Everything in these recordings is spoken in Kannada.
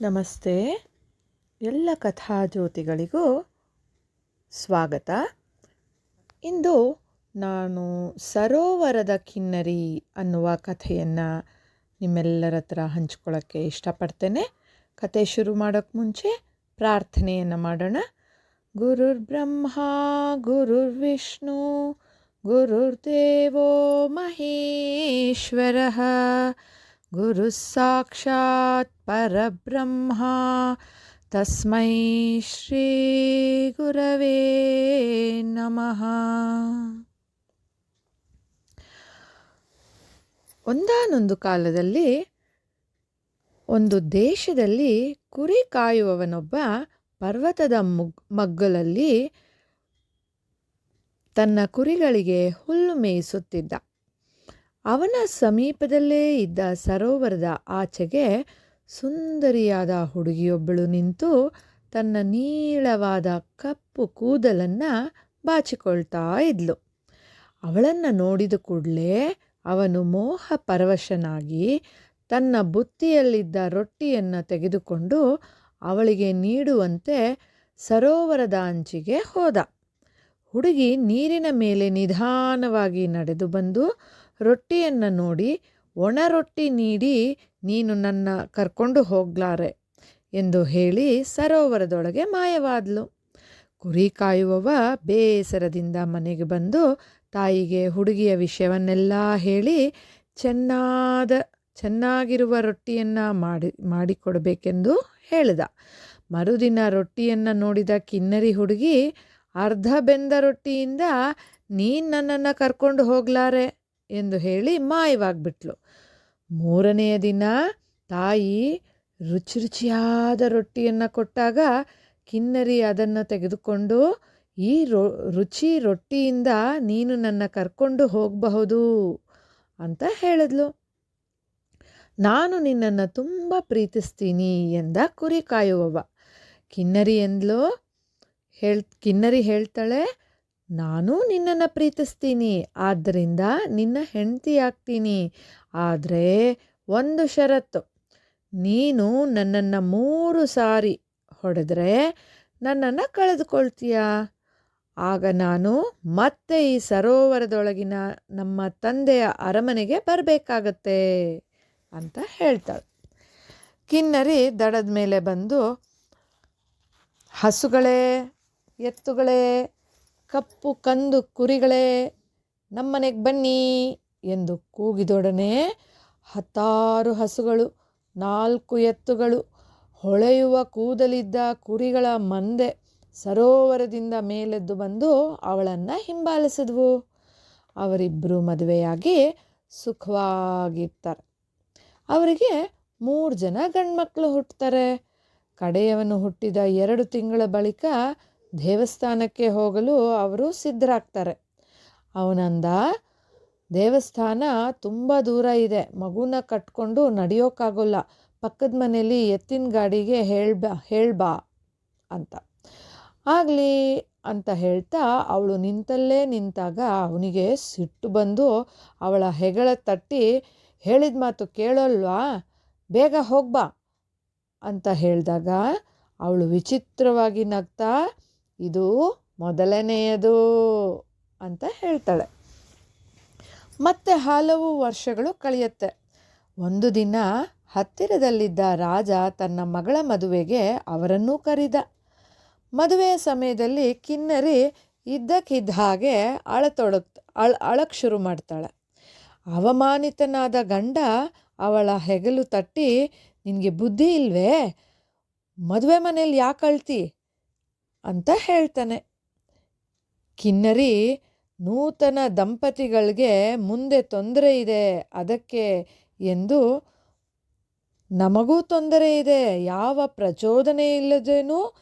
ನಮಸ್ತೆ. ಎಲ್ಲ ಕಥಾಜ್ಯೋತಿಗಳಿಗೂ ಸ್ವಾಗತ. ಇಂದು ನಾನು ಸರೋವರದ ಕಿನ್ನರಿ ಅನ್ನುವ ಕಥೆಯನ್ನು ನಿಮ್ಮೆಲ್ಲರ ಹತ್ರ ಹಂಚ್ಕೊಳ್ಳೋಕ್ಕೆ ಇಷ್ಟಪಡ್ತೇನೆ. ಕತೆ ಶುರು ಮಾಡೋಕ್ಕೆ ಮುಂಚೆ ಪ್ರಾರ್ಥನೆಯನ್ನು ಮಾಡೋಣ. ಗುರುರ್ ಬ್ರಹ್ಮ, ಗುರುರ್ ವಿಷ್ಣು ಗುರುರ್ದೇವೋ ಮಹೇಶ್ವರಃ. ಗುರು ಸಾಕ್ಷಾತ್ ಪರಬ್ರಹ್ಮ ತಸ್ಮೈ ಶ್ರೀ ಗುರವೇ ನಮಃ ಒಂದಾನೊಂದು ಕಾಲದಲ್ಲಿ ಒಂದು ದೇಶದಲ್ಲಿ ಕುರಿ ಕಾಯುವವನೊಬ್ಬ ಪರ್ವತದ ಮುಗ್, ಮಗ್ಗಲಲ್ಲಿ ತನ್ನ ಕುರಿಗಳಿಗೆ ಹುಲ್ಲು ಮೇಯಿಸುತ್ತಿದ್ದ. ಅವನ ಸಮೀಪದಲ್ಲೇ ಇದ್ದ ಸರೋವರದ ಆಚೆಗೆ ಸುಂದರಿಯಾದ ಹುಡುಗಿಯೊಬ್ಬಳು ನಿಂತು ತನ್ನ ನೀಳವಾದ ಕಪ್ಪು ಕೂದಲನ್ನು ಬಾಚಿಕೊಳ್ತಾ ಇದ್ಲು. ಅವಳನ್ನು ನೋಡಿದ ಕೂಡಲೇ ಅವನು ಮೋಹ ಪರವಶನಾಗಿ ತನ್ನ ಬುತ್ತಿಯಲ್ಲಿದ್ದ ರೊಟ್ಟಿಯನ್ನು ತೆಗೆದುಕೊಂಡು ಅವಳಿಗೆ ನೀಡುವಂತೆ ಸರೋವರದ ಅಂಚಿಗೆ ಹೋದ. ಹುಡುಗಿ ನೀರಿನ ಮೇಲೆ ನಿಧಾನವಾಗಿ ನಡೆದು ಬಂದು ರೊಟ್ಟಿಯನ್ನು ನೋಡಿ, ಒಣ ರೊಟ್ಟಿ ನೀಡಿ ನೀನು ನನ್ನ ಕರ್ಕೊಂಡು ಹೋಗ್ಲಾರೆ ಎಂದು ಹೇಳಿ ಸರೋವರದೊಳಗೆ ಮಾಯವಾದ್ಲು. ಕುರಿ ಕಾಯುವವ ಬೇಸರದಿಂದ ಮನೆಗೆ ಬಂದು ತಾಯಿಗೆ ಹುಡುಗಿಯ ವಿಷಯವನ್ನೆಲ್ಲ ಹೇಳಿ ಚೆನ್ನಾದ, ಚೆನ್ನಾಗಿರುವ ರೊಟ್ಟಿಯನ್ನು ಮಾಡಿ, ಮಾಡಿಕೊಡಬೇಕೆಂದು ಹೇಳಿದ. ಮರುದಿನ ರೊಟ್ಟಿಯನ್ನು ನೋಡಿದ ಕಿನ್ನರಿ ಹುಡುಗಿ, ಅರ್ಧ ಬೆಂದ ರೊಟ್ಟಿಯಿಂದ ನೀನು ನನ್ನನ್ನು ಕರ್ಕೊಂಡು ಹೋಗ್ಲಾರೆ? ಎಂದು ಹೇಳಿ ಮಾಯವಾಗ್ಬಿಟ್ಲು. ಮೂರನೆಯ ದಿನ ತಾಯಿ ರುಚಿ ರುಚಿಯಾದ ರೊಟ್ಟಿಯನ್ನು ಕೊಟ್ಟಾಗ ಕಿನ್ನರಿ ಅದನ್ನು ತೆಗೆದುಕೊಂಡು, ಈ ರೊ, ರುಚಿ ರೊಟ್ಟಿಯಿಂದ ನೀನು ನನ್ನ ಕರ್ಕೊಂಡು ಹೋಗಬಹುದು ಅಂತ ಹೇಳಿದ್ಲು. ನಾನು ನಿನ್ನನ್ನು ತುಂಬ ಪ್ರೀತಿಸ್ತೀನಿ ಎಂದ ಕುರಿ ಕಾಯುವವ. ಕಿನ್ನರಿ ಎಂದ್ಲು, ಹೇಳ್, ಕಿನ್ನರಿ ಹೇಳ್ತಾಳೆ ನಾನು ನಿನ್ನನ್ನು ಪ್ರೀತಿಸ್ತೀನಿ ಆದ್ದರಿಂದ ನಿನ್ನ ಹೆಂಡತಿ ಆಗ್ತೀನಿ. ಆದರೆ ಒಂದು ಷರತ್ತು, ನೀನು ನನ್ನನ್ನು ಮೂರು ಸಾರಿ ಹೊಡೆದ್ರೆ ನನ್ನನ್ನು ಕಳೆದುಕೊಳ್ತೀಯ? ಆಗ ನಾನು ಮತ್ತೆ ಈ ಸರೋವರದೊಳಗಿನ ನಮ್ಮ ತಂದೆಯ ಅರಮನೆಗೆ ಬರಬೇಕಾಗತ್ತೆ ಅಂತ ಹೇಳ್ತಾಳೆ. ಕಿನ್ನರಿ ದಡದ ಮೇಲೆ ಬಂದು ಹಸುಗಳೇ, ಎತ್ತುಗಳೇ ಕಪ್ಪು ಕಂದು ಕುರಿಗಳೇ, ನಮ್ಮನೆಗೆ ಬನ್ನಿ ಎಂದು ಕೂಗಿದೊಡನೆ ಹತ್ತಾರು ಹಸುಗಳು, ನಾಲ್ಕು ಎತ್ತುಗಳು ಹೊಳೆಯುವ ಕೂದಲಿದ್ದ ಕುರಿಗಳ ಮಂದೆ ಸರೋವರದಿಂದ ಮೇಲೆದ್ದು ಬಂದು ಅವಳನ್ನು ಹಿಂಬಾಲಿಸಿದ್ವು. ಅವರಿಬ್ಬರು ಮದುವೆಯಾಗಿ ಸುಖವಾಗಿರ್ತಾರೆ. ಅವರಿಗೆ ಮೂರು ಜನ ಗಂಡ್ಮಕ್ಳು ಹುಟ್ಟುತ್ತಾರೆ ಕಡೆಯವನು ಹುಟ್ಟಿದ ಎರಡು ತಿಂಗಳ ಬಳಿಕ ದೇವಸ್ಥಾನಕ್ಕೆ ಹೋಗಲು ಅವರು ಸಿದ್ಧರಾಗ್ತಾರೆ. ಅವನಂದ, ದೇವಸ್ಥಾನ ತುಂಬ ದೂರ ಇದೆ, ಮಗುನ ಕಟ್ಕೊಂಡು ನಡೆಯೋಕ್ಕಾಗೋಲ್ಲ ಪಕ್ಕದ ಮನೇಲಿ ಎತ್ತಿನ ಗಾಡಿಗೆ ಹೇಳ್ಬಾ ಹೇಳ್ಬಾ ಅಂತ. ಆಗಲಿ ಅಂತ ಹೇಳ್ತಾ ಅವಳು ನಿಂತಲ್ಲೇ ನಿಂತಾಗ ಅವನಿಗೆ ಸಿಟ್ಟು ಬಂದು ಅವಳ ಹೆಗಳ ತಟ್ಟಿ, ಹೇಳಿದ ಮಾತು ಕೇಳೋಲ್ವಾ, ಬೇಗ ಹೋಗ್ಬಾ ಅಂತ ಹೇಳಿದಾಗ ಅವಳು ವಿಚಿತ್ರವಾಗಿ ನಗ್ತಾ ಇದು ಮೊದಲನೆಯದು ಅಂತ ಹೇಳ್ತಾಳೆ. ಮತ್ತೆ ಹಲವು ವರ್ಷಗಳು ಕಳೆಯುತ್ತೆ. ಒಂದು ದಿನ ಹತ್ತಿರದಲ್ಲಿದ್ದ ರಾಜ ತನ್ನ ಮಗಳ ಮದುವೆಗೆ ಅವರನ್ನೂ ಕರೆದ. ಮದುವೆಯ ಸಮಯದಲ್ಲಿ ಕಿನ್ನರಿ ಇದ್ದಕ್ಕಿದ್ದ ಹಾಗೆ ಅಳತೊಳಕ್ ಅಳ ಅಳಕ್ಕೆ ಶುರು ಮಾಡ್ತಾಳೆ. ಅವಮಾನಿತನಾದ ಗಂಡ ಅವಳ ಹೆಗಲು ತಟ್ಟಿ, ನಿನಗೆ ಬುದ್ಧಿ ಇಲ್ವೇ? ಮದುವೆ ಮನೇಲಿ ಯಾಕೆ ಅಳ್ತಿ? ಅಂತ ಹೇಳ್ತಾನೆ. ಕಿನ್ನರಿ, ನೂತನ ದಂಪತಿಗಳಿಗೆ ಮುಂದೆ ತೊಂದರೆ ಇದೆ. ಅದಕ್ಕೆ ಎಂದು, ನಮಗೂ ತೊಂದರೆ ಇದೆ. ಯಾವ ಪ್ರಚೋದನೆ ಇಲ್ಲದೇನೂ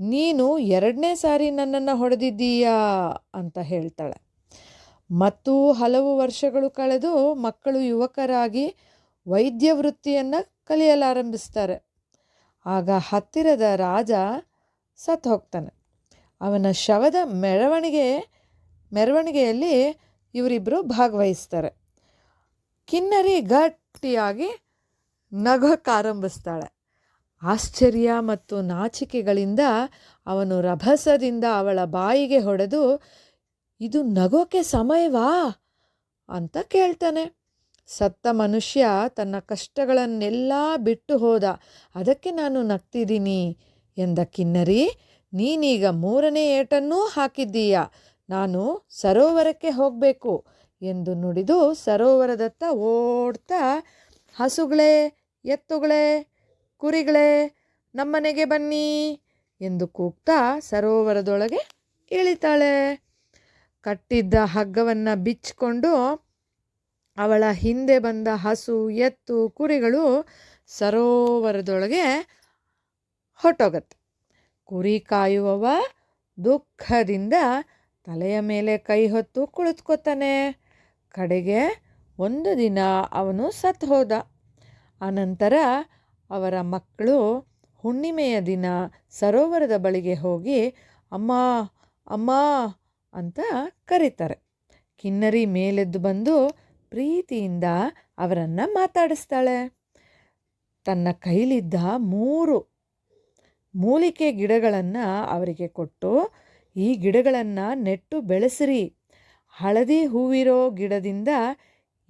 ನೀನು ಎರಡನೇ ಸಾರಿ ನನ್ನನ್ನು ಹೊಡೆದಿದ್ದೀಯಾ ಅಂತ ಹೇಳ್ತಾಳೆ. ಮತ್ತು ಹಲವು ವರ್ಷಗಳು ಕಳೆದು ಮಕ್ಕಳು ಯುವಕರಾಗಿ ವೈದ್ಯ ವೃತ್ತಿಯನ್ನು ಕಲಿಯಲಾರಂಭಿಸ್ತಾರೆ. ಆಗ ಹತ್ತಿರದ ರಾಜ ಸತ್ತು ಹೋಗ್ತಾನೆ. ಅವನ ಶವದ ಮೆರವಣಿಗೆ, ಮೆರವಣಿಗೆಯಲ್ಲಿ ಇವರಿಬ್ಬರು ಭಾಗವಹಿಸ್ತಾರೆ. ಕಿನ್ನರಿ ಗಟ್ಟಿಯಾಗಿ ನಗೋಕ್ಕಾರಂಭಿಸ್ತಾಳೆ ಆಶ್ಚರ್ಯ ಮತ್ತು ನಾಚಿಕೆಗಳಿಂದ ಅವನು ರಭಸದಿಂದ ಅವಳ ಬಾಯಿಗೆ ಹೊಡೆದು, ಇದು ನಗೋಕೆ ಸಮಯವಾ? ಅಂತ ಕೇಳ್ತಾನೆ. ಸತ್ತ ಮನುಷ್ಯ ತನ್ನ ಕಷ್ಟಗಳನ್ನೆಲ್ಲ ಬಿಟ್ಟು ಹೋದ. ಅದಕ್ಕೆ ನಾನು ನಗ್ತಿದ್ದೀನಿ. ಎಂದ ಕಿನ್ನರಿ ನೀನೀಗ ಮೂರನೇ ಏಟನ್ನೂ ಹಾಕಿದ್ದೀಯ. ನಾನು ಸರೋವರಕ್ಕೆ ಹೋಗಬೇಕು ಎಂದು ನುಡಿದು ಸರೋವರದತ್ತ ಓಡ್ತಾ, ಹಸುಗಳೇ, ಎತ್ತುಗಳೇ, ಕುರಿಗಳೇ, ನಮ್ಮನೆಗೆ ಬನ್ನಿ ಎಂದು ಕೂಗ್ತಾ ಸರೋವರದೊಳಗೆ ಇಳಿತಾಳೆ. ಕಟ್ಟಿದ್ದ ಹಗ್ಗವನ್ನು ಬಿಚ್ಚಿಕೊಂಡು ಅವಳ ಹಿಂದೆ ಬಂದ ಹಸು, ಎತ್ತು, ಕುರಿಗಳು ಸರೋವರದೊಳಗೆ ಹೊಟ್ಟೋಗತ್ತೆ. ಕುರಿ ಕಾಯುವವ ದುಃಖದಿಂದ ತಲೆಯ ಮೇಲೆ ಕೈ ಹೊತ್ತು ಕುಳಿತುಕೊತಾನೆ. ಕಡೆಗೆ ಒಂದು ದಿನ ಅವನು ಸತ್ತು ಹೋದ. ಅನಂತರ ಅವರ ಮಕ್ಕಳು ಹುಣ್ಣಿಮೆಯ ದಿನ ಸರೋವರದ ಬಳಿಗೆ ಹೋಗಿ, ಅಮ್ಮ ಅಮ್ಮ ಅಂತ ಕರೀತಾರೆ. ಕಿನ್ನರಿ ಮೇಲೆದ್ದು ಬಂದು ಪ್ರೀತಿಯಿಂದ ಅವರನ್ನು ಮಾತಾಡಿಸ್ತಾಳೆ. ತನ್ನ ಕೈಲಿದ್ದ ಮೂರು ಮೂಲಿಕೆ ಗಿಡಗಳನ್ನು ಅವರಿಗೆ ಕೊಟ್ಟು, ಈ ಗಿಡಗಳನ್ನು ನೆಟ್ಟು ಬೆಳೆಸಿರಿ. ಹಳದಿ ಹೂವಿರೋ ಗಿಡದಿಂದ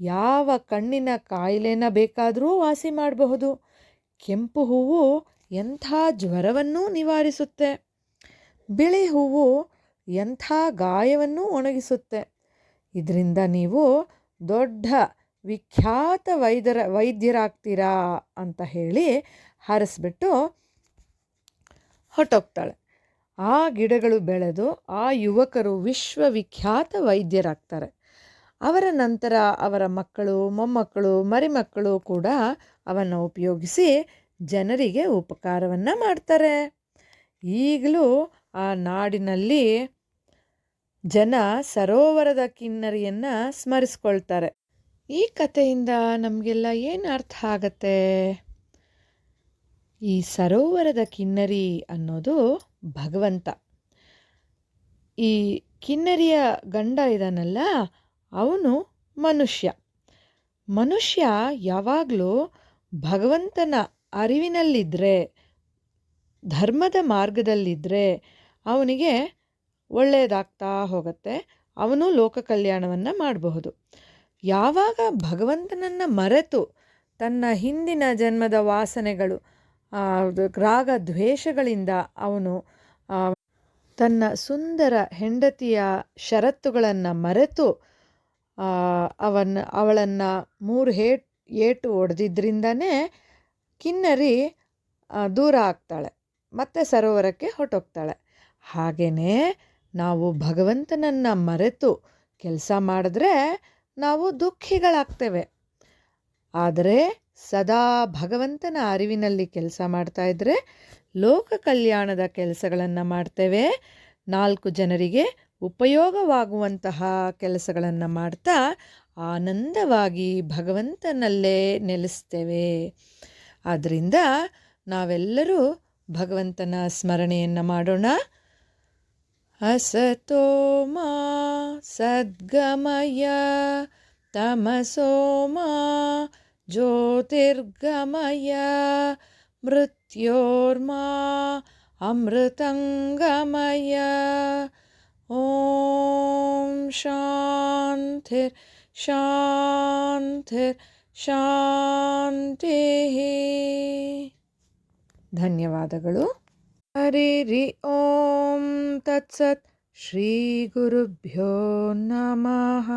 ಯಾವ ಕಣ್ಣಿನ ಕಾಯಿಲೆನ ಬೇಕಾದರೂ ವಾಸಿ ಮಾಡಬಹುದು. ಕೆಂಪು ಹೂವು ಎಂಥ ಜ್ವರವನ್ನೂ ನಿವಾರಿಸುತ್ತೆ. ಬಿಳಿ ಹೂವು ಎಂಥ ಗಾಯವನ್ನೂ ಒಣಗಿಸುತ್ತೆ. ಇದರಿಂದ ನೀವು ದೊಡ್ಡ ವಿಖ್ಯಾತ ವೈದ್ಯರ ವೈದ್ಯರಾಗ್ತೀರಾ ಅಂತ ಹೇಳಿ ಹಾರಿಸ್ಬಿಟ್ಟು ಹೊಟ್ಟೋಗ್ತಾಳೆ ಆ ಗಿಡಗಳು ಬೆಳೆದು ಆ ಯುವಕರು ವಿಶ್ವವಿಖ್ಯಾತ ವೈದ್ಯರಾಗ್ತಾರೆ. ಅವರ ನಂತರ ಅವರ ಮಕ್ಕಳು, ಮೊಮ್ಮಕ್ಕಳು, ಮರಿಮಕ್ಕಳು ಕೂಡ ಅವನ್ನು ಉಪಯೋಗಿಸಿ ಜನರಿಗೆ ಉಪಕಾರವನ್ನು ಮಾಡ್ತಾರೆ. ಈಗಲೂ ಆ ನಾಡಿನಲ್ಲಿ ಜನ ಸರೋವರದ ಕಿನ್ನರಿಯನ್ನು ಸ್ಮರಿಸ್ಕೊಳ್ತಾರೆ. ಈ ಕಥೆಯಿಂದ ನಮಗೆಲ್ಲ ಏನು ಅರ್ಥ ಆಗತ್ತೆ? ಈ ಸರೋವರದ ಕಿನ್ನರಿ ಅನ್ನೋದು ಭಗವಂತ. ಈ ಕಿನ್ನರಿಯ ಗಂಡ ಇದಾನಲ್ಲ, ಅವನು ಮನುಷ್ಯ. ಮನುಷ್ಯ ಯಾವಾಗಲೂ ಭಗವಂತನ ಅರಿವಿನಲ್ಲಿದ್ದರೆ ಧರ್ಮದ ಮಾರ್ಗದಲ್ಲಿದ್ದರೆ ಅವನಿಗೆ ಒಳ್ಳೆಯದಾಗ್ತಾ ಹೋಗುತ್ತೆ. ಅವನು ಲೋಕ ಕಲ್ಯಾಣವನ್ನು ಮಾಡಬಹುದು. ಯಾವಾಗ ಭಗವಂತನನ್ನು ಮರೆತು ತನ್ನ ಹಿಂದಿನ ಜನ್ಮದ ವಾಸನೆಗಳು ರಾಗ ದ್ವೇಷಗಳಿಂದ ಅವನು ತನ್ನ ಸುಂದರ ಹೆಂಡತಿಯ ಷರತ್ತುಗಳನ್ನು ಮರೆತು ಅವನ್ನ ಅವಳನ್ನು ಮೂರು ಹೇಟ್ ಏಟು ಹೊಡೆದಿದ್ದರಿಂದನೇ ಕಿನ್ನರಿ ದೂರ ಆಗ್ತಾಳೆ. ಮತ್ತೆ ಸರೋವರಕ್ಕೆ ಹೊರಟೋಗ್ತಾಳೆ. ಹಾಗೆಯೇ ನಾವು ಭಗವಂತನನ್ನು ಮರೆತು ಕೆಲಸ ಮಾಡಿದ್ರೆ ನಾವು ದುಃಖಿಗಳಾಗ್ತೇವೆ. ಆದರೆ ಸದಾ ಭಗವಂತನ ಅರಿವಿನಲ್ಲಿ ಕೆಲಸ ಮಾಡ್ತಾ ಇದ್ದರೆ ಲೋಕ ಕಲ್ಯಾಣದ ಕೆಲಸಗಳನ್ನು ಮಾಡ್ತೇವೆ. ನಾಲ್ಕು ಜನರಿಗೆ ಉಪಯೋಗವಾಗುವಂತಹ ಕೆಲಸಗಳನ್ನು ಮಾಡ್ತಾ ಆನಂದವಾಗಿ ಭಗವಂತನಲ್ಲೇ ನೆಲೆಸ್ತೇವೆ. ಆದ್ದರಿಂದ ನಾವೆಲ್ಲರೂ ಭಗವಂತನ ಸ್ಮರಣೆಯನ್ನು ಮಾಡೋಣ. ಅಸತೋ ಮಾ ಸದ್ಗಮಯ ತಮಸೋ ಮಾ ज्योतिर्गमय मृत्योर्मा अमृतङ्गमय ॐ शान्तिर् शान्तिर् ಶಾಂತಿಃ ಧನ್ಯವಾದಗಳು ಹರಿ ಓಂ ತತ್ಸತ್ ಶ್ರೀ ಗುರುಭ್ಯೋ ನಮಃ